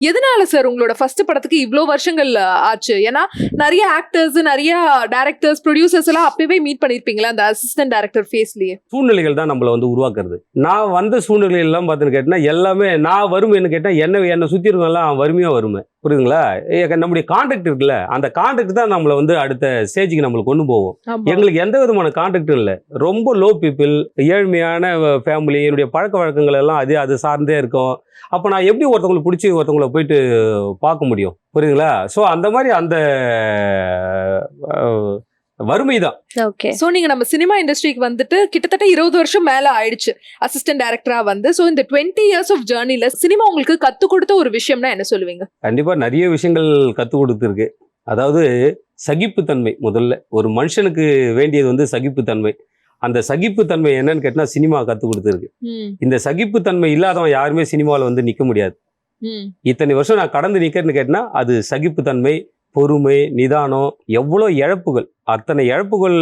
எதனால சார் உங்களோட ஃபர்ஸ்ட் படத்துக்கு இவ்வளோ வருஷங்கள் ஆச்சு? ஏன்னா நிறைய ஆக்டர்ஸ் நிறைய டேரக்டர்ஸ் ப்ரொடியூசர்ஸ் எல்லாம் அப்பவே மீட் பண்ணிருப்பீங்களா அந்த அசிஸ்டன்ட் டேரக்டர் ஃபேஸ்லயே சூழ்நிலைகள் தான் நம்மளை வந்து உருவாக்குறது. நான் வந்த சூழ்நிலைகள் எல்லாம் பார்த்துன்னு கேட்டினா எல்லாமே நான் வறுமைன்னு கேட்டால் என்ன என்னை சுற்றி இருக்கவங்கலாம் வறுமையாக வறுமை புரியுதுங்களா? நம்முடைய கான்டாக்ட் இருக்குல்ல அந்த கான்டாக்ட் தான் நம்மளை வந்து அடுத்த ஸ்டேஜுக்கு நம்மளை கொண்டு போவோம் எங்களுக்கு எந்த விதமான கான்டாக்டும் இல்லை. ரொம்ப லோ பீப்புள் ஏழ்மையான ஃபேமிலி என்னுடைய பழக்க வழக்கங்கள் எல்லாம் அது அது சார்ந்தே இருக்கும். அப்போ நான் எப்படி ஒருத்தவங்களை பிடிச்சி ஒருத்தவங்களை போயிட்டு பார்க்க முடியும்? புரியுதுங்களா? ஸோ அந்த மாதிரி அந்த வறுமை தான் ஓகே சோ நீங்க நம்ம சினிமா இண்டஸ்ட்ரிக்கு வந்துட்டு கிட்டத்தட்ட இருபது வருஷம் மேல ஆயிடுச்சு. அசிஸ்டன்ட் டைரக்டரா வந்து. சோ இந்த டுவெண்ட்டி இயர்ஸ் ஆஃப் ஜேர்னில சினிமா உங்களுக்கு கத்து கொடுத்த ஒரு விஷயம்னா என்ன சொல்லுவீங்க? கண்டிப்பாக நிறைய விஷயங்கள் கற்றுக் கொடுத்துருக்கு. அதாவது சகிப்புத்தன்மை முதல்ல. ஒரு மனுஷனுக்கு வேண்டியது வந்து சகிப்புத்தன்மை. அந்த சகிப்புத்தன்மை என்னன்னு கேட்டால் சினிமா கற்றுக் கொடுத்துருக்கு. இந்த சகிப்புத்தன்மை இல்லாதவன் யாருமே சினிமாவில் வந்து நிற்க முடியாது. ம், இத்தனை வருஷம் நான் கடந்து நிற்கிறேன்னு கேட்டினா அது சகிப்புத்தன்மை பொறுமை நிதானம் எவ்வளோ இழப்புகள் அத்தனை இழப்புகள்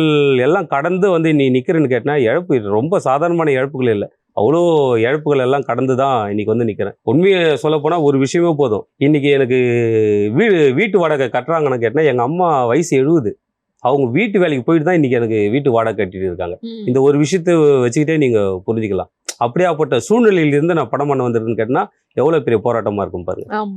எல்லாம் கடந்து வந்து நீ நிற்கிறேன்னு கேட்டினா இழப்பு ரொம்ப சாதாரணமான இழப்புகள் இல்லை. அவ்வளோ இழப்புகள் எல்லாம் கடந்து தான் இன்னைக்கு வந்து நிற்கிறேன் உண்மையை சொல்லப்போனால் ஒரு விஷயமே போதும். இன்னைக்கு எனக்கு வீடு வீட்டு வாடகை கட்டுறாங்கன்னு கேட்டால் எங்கள் அம்மா வயசு எழுபது. அவங்க வீட்டு வேலைக்கு போயிட்டு தான் இன்னைக்கு எனக்கு வீட்டு வாடகை கட்டிட்டு இருக்காங்க. இந்த ஒரு விஷயத்தை வச்சுக்கிட்டே நீங்கள் புரிஞ்சுக்கலாம். அப்படியாப்பட்ட சூழ்நிலையிலிருந்து நான் படம் பண்ண வந்திருக்குன்னு கேட்டினா எவ்வளோ பெரிய போராட்டமாக இருக்கும் பாருங்க. ஆமா.